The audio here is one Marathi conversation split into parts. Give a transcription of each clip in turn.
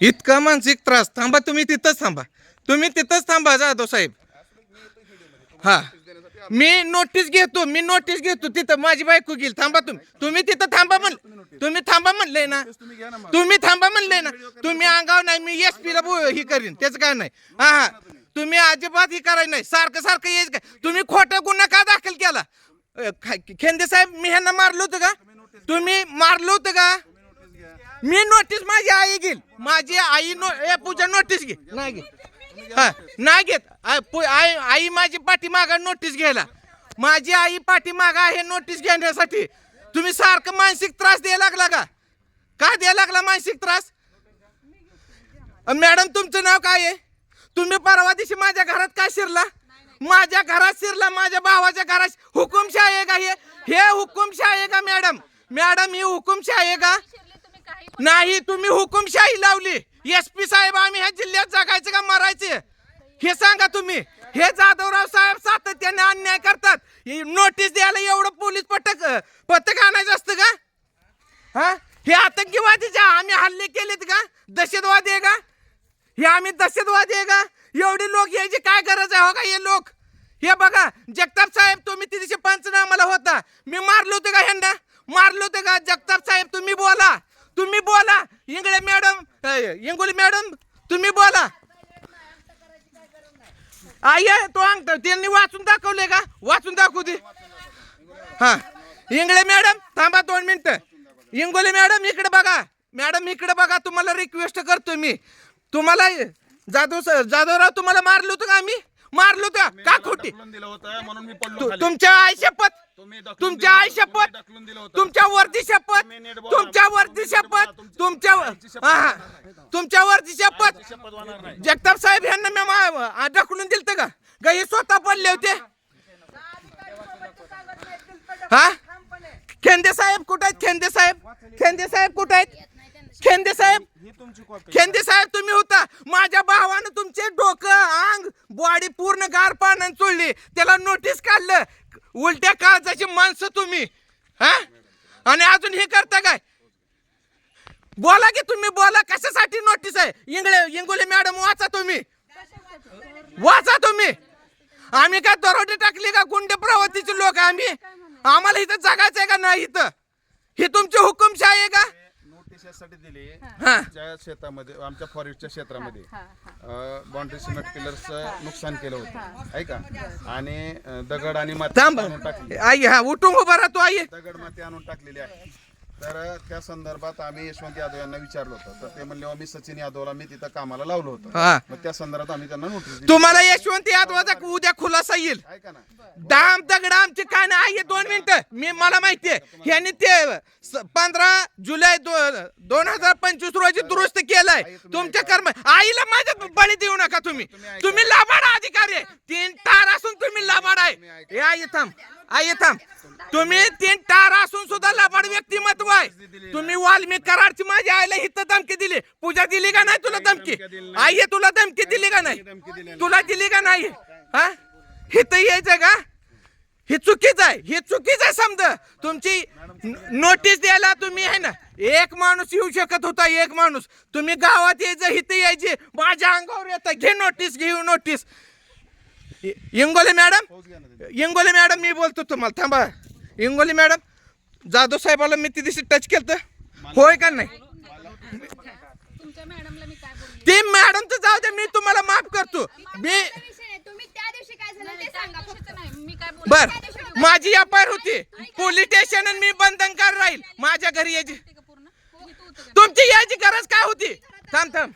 इतका मानसिक त्रास. थांबा तुम्ही तिथंच थांबा. तुम्ही तिथंच थांबा जाधव साहेब. हा. मी नोटीस घेतो मी नोटीस घेतो. तिथं माझी बायको घेईल थांबा तुम्ही. तुम्ही तिथं थांबा म्हण. तुम्ही थांबा म्हणलंय ना. तुम्ही थांबा म्हणलंय ना. तुम्ही अंगाव नाही मी एस पी ला ही करीन. त्याचं काय नाही. हा हा. तुम्ही अजिबात ही करायचं नाही. सारखं सारखं यायचं काय? तुम्ही खोटा गुन्हा का दाखल केला? खेंदे साहेब मी ह्यांना मारलं होतं का? तुम्ही मारलं होतं का? मी नोटीस माझी आई घेईल. माझी I know A, Pooja notice घे. नाही घे हा नाही घेत. पु- आई आई माझी पाठीमागा नोटीस घ्यायला. माझी आई पाठीमागा आहे नोटीस घेण्यासाठी. तुम्ही सारखं मानसिक त्रास द्यायला लागला का? का द्यायला लागला मानसिक त्रास? मॅडम तुमचं नाव काय आहे? तुम्ही परवा दिवशी माझ्या घरात काय शिरला? माझ्या घरात शिरला माझ्या भावाच्या घरात हुकुमशाही आहे का हे? हे हुकुमशाही आहे का मॅडम? मॅडम ही हुकुमशाही आहे का? नाही तुम्ही हुकुमशाही लावली. एस पी साहेब आम्ही ह्या जिल्ह्यात जगायचं का मरायचे? हे सांगा तुम्ही. हे जाधवराव साहेब सातत्याने अन्याय करतात. नोटीस द्यायला एवढं पोलीस पथक पथक आणायचं असतं का? हा? हे आतंकवादीच्या आम्ही हल्ले केलेत का? दहशतवादी आहे का? हे आम्ही दहशतवादी आहे का? एवढे लोक यायची काय गरज आहे हो का हे लोक? हे बघा जगताप साहेब तुम्ही तिथे पंचनामाला होता. मी मारलो होतो का ह्यांना? मारलो होतं का? जगताप साहेब तुम्ही बोला. तुम्ही बोला. इंगळे मॅडम अ, इंगोली मॅडम तुम्ही बोला. आई तो अंगठा. त्यांनी वाचून दाखवले का? वाचून दाखवू दे. हा. इंगळे मॅडम थांबा दोन मिनिटं. इंगोली मॅडम इकडे बघा. मॅडम इकडे बघा. तुम्हाला रिक्वेस्ट करतो मी. तुम्हाला जाधव सर जाधवराव तुम्हाला मारलो होतं का आम्ही? मारलो होतं. का खोटी? ढकलून दिलं होतं म्हणून मी पडलो तु- खाली. तुमच्या आई शपथ? तुम्ही ढकलून तुमच्या दिलं आई होतं, शपथ? तुम्ही ढकलून दिलं होतं. तुमच्या वरती शपथ? तुम्ही नीट बोला. तुमच्या वरती शपथ? तुमची- तुमच्या शपथ हा, हा. तुमच्या वरती शपथ? शपथ होणार नाही. जगताप साहेब यांना मी मा- ढकलून दिलत का? का हे स्वतः पडले होते. हा? खेंदे साहेब कुठे आहेत? खेंदे साहेब? खेंदे साहेब कुठे आहेत? खेंदे साहेब. ही तुमची कॉपी खेंदे साहेब तुम्ही होता. माझ्या भावानं तुमचे डोकं अंग बॉडी पूर्ण गार पाण्याने चोळली. त्याला नोटीस काढलं. उलट्या काळजाची माणसं तुम्ही. हा? आणि अजून हे करता काय? बोला की तुम्ही बोला कशासाठी नोटीस आहे? इंगळे इंगोले मॅडम वाचा तुम्ही. वाचा तुम्ही. आम्ही काय दरोडे टाकली का? गुंड प्रवृत्तीचे लोक आम्ही. आम्हाला इथं जगायचंय का नाही इथं? ही तुमची हुकुमशाही आहे का? नोटीस यासाठी दिली हा. आमच्या शेतामध्ये आमच्या फॉरेस्टच्या क्षेत्रामध्ये. बाउंड्री सिमेंट पिलरचं नुकसान केलं होतं. आहे का? आणि अं, दगड आणि माती थांब. आणून टाकली. आई हा उठून उभा राहतो आई. दगड माती आणून टाकलेली आहे. तर त्या संदर्भात आम्ही यशवंत यादव यांना विचारलं होतं. तर ते म्हणले "अहो, मी सचिन यादवला मी तिथं कामाला लावलं होतं. हा. मग त्या संदर्भात आम्ही त्यांना नोटीस दिली. तुम्हाला यशवंत यादवाचा उद्या खुलासा येईल. ऐका ना. दाम दगड आमचे काय नाही आहे दोन मिनिटं. मी मला माहितीये ह्यांनी ते स- पंधरा जुलै दो- दोन हजार पंचवीस रोजी दुरुस्त केलंय. तुमच्या कर्म आईला माझ्या बळी देऊ नका तुम्ही. तुम्ही लाभाड अधिकारी आहे. तीन टार असून तुम्ही लाभाड आहे. आई थांब. आई थांब. तुम्ही तीन टार असून सुद्धा लाभाड व्यक्तिमत्व आहे. तुम्ही वाल्मिक कराडची माझ्या आईला हिथं धमकी दिली. पूजा दिली का नाही तुला धमकी? आई तुला धमकी दिली का नाही? तुला दिली का नाही? हा? हिथं यायचं का? हे चुकीचं आहे. हे चुकीचं आहे समजा. तुमची नोटीस द्यायला तुम्ही आहे ना एक माणूस येऊ शकत होता एक माणूस. तुम्ही गावात यायचं इथं यायचे. माझ्या अंगावर येतं. घे नोटीस घेऊ नोटीस. इंगोले मॅडम तिथे. इंगोले मॅडम मी बोलतो तुम्हाला थांबा. इंगोले मॅडम जाधव साहेबाला मी ती दिवशी टच केलं होय का नाही? तुमच्या मॅडमला मी काय बोलली ते मॅडमचं जाऊ दे मी तुम्हाला माफ करतो. मी विषय नाही. तुम्ही त्या दिवशी काय झालं ते सांगा फक्त. कशाचं नाही मी काय बोलली बर माझी आय होती. पोलीस स्टेशन आणि मी बंधनकार राहील. माझ्या घरी यायची का? तुमची यायची गरज काय होती? थांब थांब.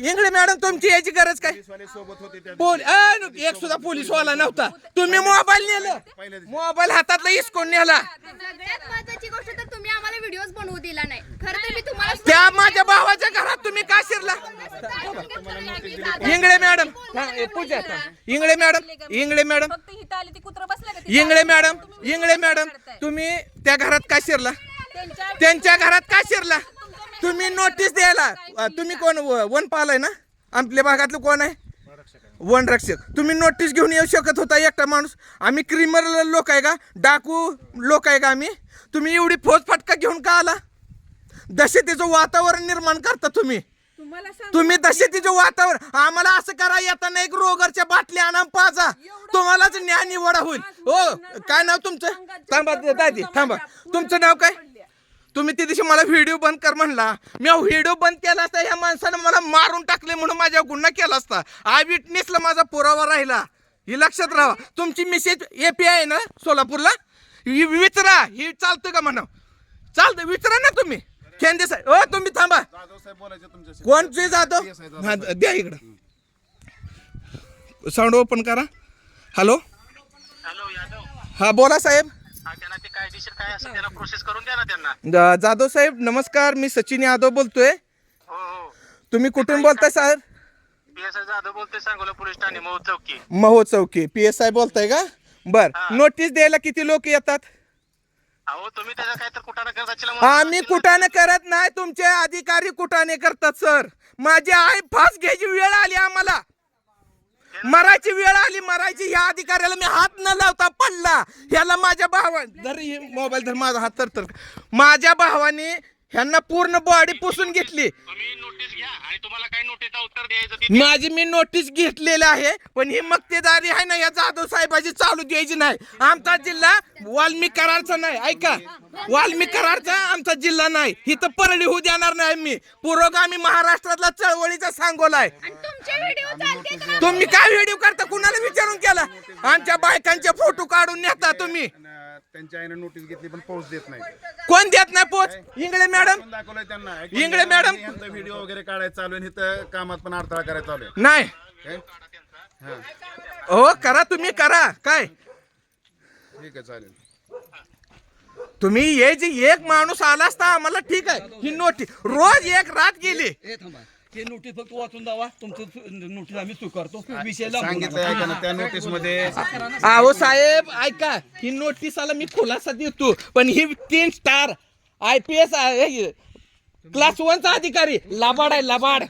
इंगळे मॅडम तुमची यायची गरज काय? पोलीसवाले सोबत होते त्या पोल अ, नु- एक सुद्धा पोलीस वाला नव्हता. तुम्ही मोबाईल नेलं. मोबाईल हातातला इसकोन नेला. सगळ्यात महत्वाची गोष्ट तर तुम्ही आम्हाला व्हिडिओज बनवू दिला नाही. खरं तर मी तुम्हाला त्या माझ्या भावाच्या घरात तुम्ही का शिरला? इंगळे मॅडम ए, पूजा. Ingale madam Ingale madam. फक्त हिथं आली ती कुत्र बसल्या का? तिथं? इंगळे मॅडम तुम्ही इंगळे मॅडम करताय. तुम्ही त्या घरात का शिरला? त्यांच्या त्यांच्या घरात का शिरला? तुम्ही नोटीस द्यायला. तुम्ही कोण व- वन पालाय ना? आपल्या भागातलं कोण आहे? वन रक्षक. तुम्ही नोटीस घेऊन येऊ शकत होता एकटा माणूस. आम्ही क्रिमिनल लोक आहे का? डाकू लोक आहे का आम्ही? तुम्ही एवढी फौज फटका घेऊन का आला? दहशतीचं वातावरण निर्माण करता तुम्ही. तुम्ही तसे तिचे वातावरण आम्हाला असं करा येताना एक रोगरच्या बाटल्या आणा पाजा. तुम्हालाच ज्ञान निवडा होईल. हो काय नाव तुमचं? थांबा दादी थांबा. तुमचं नाव काय? तुम्ही त्या दिवशी मला व्हिडिओ बंद कर म्हणला. मी व्हिडिओ बंद केला असता ह्या माणसानं मला मारून टाकले म्हणून माझ्या गुन्हा केला असता. आय विटनेसला माझा पुरावा राहिला. ही लक्षात राहा तुमची मिसेज एपी आहे ना सोलापूरला? विचारा ही चालतं का म्हणा चालतं विचारा ना तुम्ही. खेंदे साहेब हो तुम्ही थांबा. जाधव साहेब बोलायचे तुमच्याशी. कोणचे जाधव? PSI जाधव. हा द्या इकडं. साऊंड ओपन करा. Hello hello Yadav. हा बोला साहेब. कायदेशीर काय असेल त्यांना प्रोसेस करून द्या ना त्यांना. जा- जाधव साहेब नमस्कार मी सचिन यादव बोलतोय. हो हो. तुम्ही कुठून बोलताय साहेब पी एस आय जाधव बोलतोय सांगोला पोलीस ठाणे मऊ चौकी. महो चौकी. पी एस आय बोलताय का? बर. नोटीस द्यायला किती लोक येतात? अहो तुम्ही त्याचा काय तर कुठं करता आम्ही कुठाने करत नाही तुमचे अधिकारी कुठाने करतात सर? माझी आई फास घ्यायची वेळ आली आम्हाला. मरायची वेळ आली मरायची ह्या अधिकाऱ्याला मी हात न लावता पडला. ह्याला माझ्या भावा धर मोबाईल धर माझा हात तर तर. माझ्या भावाने ह्यांना पूर्ण बॉडी पुसून घेतली. नोटीस आणि तुम्हाला काय नोटीसचं उत्तर द्यायचं ते माझी मी नोटीस घेतलेली आहे पण ही मक्तेदारी आहे ना या जाधव साहेबाची चालू द्यायची नाही. आमचा जिल्हा वाल्मी करारचा नाही ऐका. वाल्मी करारचा आमचा जिल्हा नाही. इथं परळी होऊ देणार नाही मी पुरोगामी महाराष्ट्रातला चळवळीचा सांगोला आहे तुमचे व्हिडिओ चालते का? तुम्ही काय व्हिडिओ करता? कुणाला विचारून केला? आमच्या बायकांचे फोटो काढून नेता तुम्ही. त्यांच्या आईने नोटीस घेतली पण पोहोच देत नाही. कोण देत नाही पोच? इंगळे मॅडम. पण दाखवलंय त्यांना. इंगळे मॅडम. व्हिडिओ वगैरे काढायला चालू आहे इथं कामात पण अडथळा करायला चालू आहे. नाही. काय? हा. हो करा तुम्ही करा. काय? ठीक आहे चालेल. तुम्ही ये जे एक माणूस आला असता आम्हाला ठीक आहे. ही नोटी रोज एक रात गेली. हे थांबा. ते नोटीस फक्त वाचून द्यावा तुमचं नोटीस आम्ही स्वीकारतो. विषय लांबू नका. ना त्या नोटीसमध्ये अहो साहेब ऐका. ही नोटीसाला मी खुलासा देतो. पण ही तीन star I P S class वनचा अधिकारी. लबाड आहे लबाड.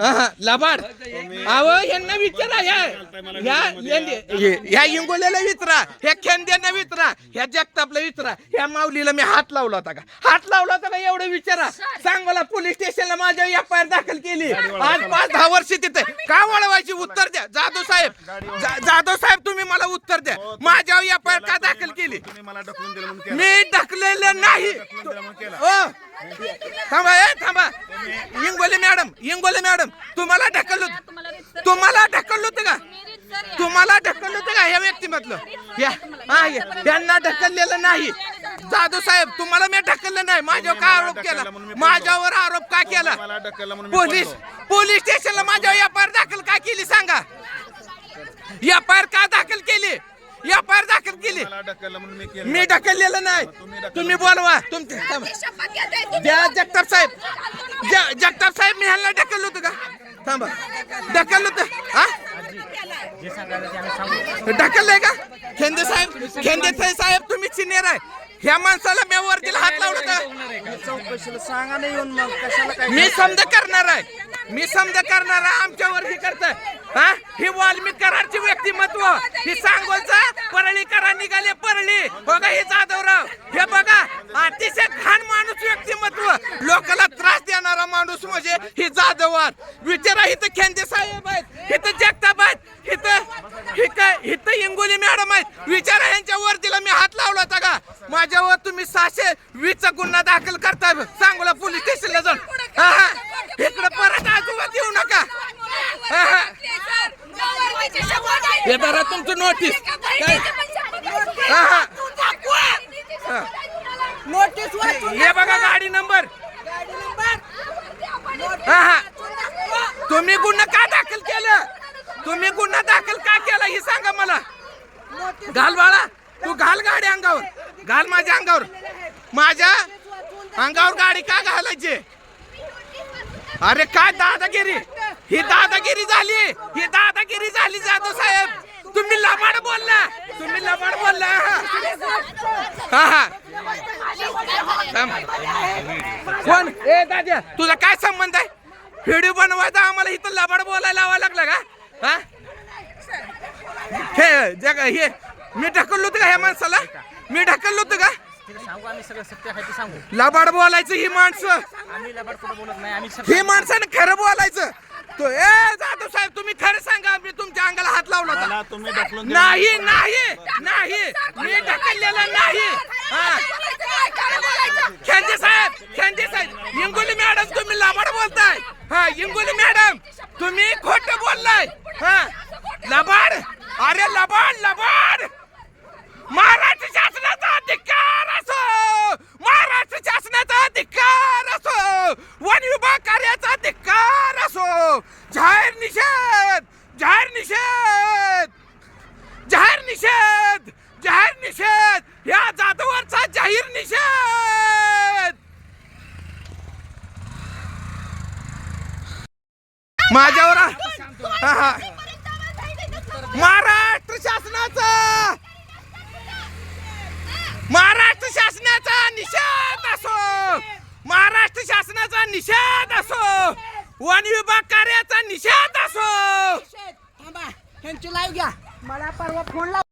हा, हा, लबाड. अहो यांना विचारा ह्या ह्या यांनी- ह्या इंगोल्याला विचारा ह्या खेंद्यांना विचारा ह्या जगतापला विचारा ह्या माऊलीला मी हात लावला होता का? हात लावला होता का? एवढं विचारा. सांग मला पोलीस स्टेशनला माझ्या एफ आय आर दाखल केली. आज पाच दहा वर्ष तिथे. का वळवायची? उत्तर द्या. जाधव साहेब जा- जाधव साहेब तुम्ही मला उत्तर द्या. माझ्यावर एफ आय आर का दाखल केली. तुम्ही मला ढकलून दिलं म्हणून केलं. मी ढकलेलं नाही. ओ. थांबा ए थांबा. Ingole madam Ingole madam. तुम्हाला ढकललं होतं- तुम्हाला ढकललं होतं का? तुम्हाला ढकललं होतं का ह्या व्यक्तिमधलं? या. हा या- यांना ढकललेलं नाही. जाधव साहेब तुम्हाला मी ढकललं नाही. माझ्यावर काय आरोप केला? माझ्यावर आरोप का केला? मला ढकललं म्हणून मी पोलीस. पोलीस स्टेशनला माझ्यावर एफ दाखल का केली सांगा? एफ का दाखल केली? एफ आय आर दाखल केली. मला ढकललं म्हणून मी केलं मी ढकललेलं नाही. तुम्ही बोलवा. तुमचे थांबा. शपथ घेते तुम्ही. द्या जगताप साहेब. ज- जगताप साहेब मी ह्यांना ढकललं होतं का? थांबा. ढकललं होतं. हा? ढकललंय का? खेंदे साहेब खेंदे साहेब साहेब तुम्ही सिनियर आहे. ह्या माणसाला मी वरतीला हात लावला का? मी समजा करणार आहे. मी समजा करणार आहे. आमच्यावर हे करताय. हा? ही वाल्मिक करारची व्यक्तिमत्व. ही सांगोलचा परळी करा निघाले परळी. बघा हे जाधवराव. हे बघा अतिशय घाण माणूस व्यक्तिमत्व. लोकांना त्रास देणारा माणूस म्हणजे ही जाधवार विचारा इथं खेंदे साहेब आहेत इथं जगताप आहेत इथं इथं इथं इंगोली मॅडम आहेत. विचारा यांच्या वरतीला मी हात लावला होता का? माझ्यावर तुम्ही सहाशे वीसचा गुन्हा दाखल करताय. सांगोला पोलीस स्टेशनला जाऊन हा हा इकडे परत आजोबात येऊ नका हा हा नवरदेवाची शपथ आहे. हे धरा तुमचं नोटीस हा हा. हा. नोटीस हे बघा गाडी नंबर. हा हा. तुम्ही गुन्हा का दाखल केलं? तुम्ही गुन्हा दाखल का केला? हे सांगा मला. घाल बाळा. तू घाल गाडी अंगावर. घाल माझ्या अंगावर. माझ्या अंगावर गाडी का घालायची? अरे काय दादागिरी? ही दादागिरी झाली. ही दादागिरी झाली जाधव साहेब. तुम्ही लबाड बोलला. तुम्ही लबाड बोलला. हा हा. कोण? ए दाद्या तुझा काय संबंध आहे? व्हिडिओ बनवायचा आम्हाला इथं लबाड बोलायला लावा लागला का? हा? हे जग हे मी ढकललो होतं का ह्या माणसाला? मी ढकललो होतं का? सांगू आम्ही सगळं सत्य आहे ते सांगू लबाड बोलायचं ही माणसं. आम्ही लबाड कुठं बोलत नाही आम्ही ही माणसानं खरं बोलायचं. तो ए जाधव साहेब तुम्ही खरं सांगा मी तुम होता तुम्ही ढकलून नाही नाही नाही. मी ढकललेला नाही. हा. खेंदे साहेब खेंदे साहेब इंगोली मॅडम तुम्ही लबाड बोलताय. हा इंगोली मॅडम तुम्ही खोट बोललाय. हा. लबाड अरे लबाड लबाड महाराष्ट्र शासनाचा अधिकार असो वन विभाग कार्याचा अधिकार असो जाहीर निषेध जाहीर निषेध जाहीर निषेध जाहीर निषेध या जादूवरचा जाहीर निषेध माझ्यावर हा, हा. महाराष्ट्र शासनाचा! महाराष्ट्र शासनाचा निषेध असो! महाराष्ट्र शासनाचा निषेध असो! वन विभाग कार्याचा निषेध असो! थांबा त्यांची लाईव्ह घ्या. मला परवा फोन लाव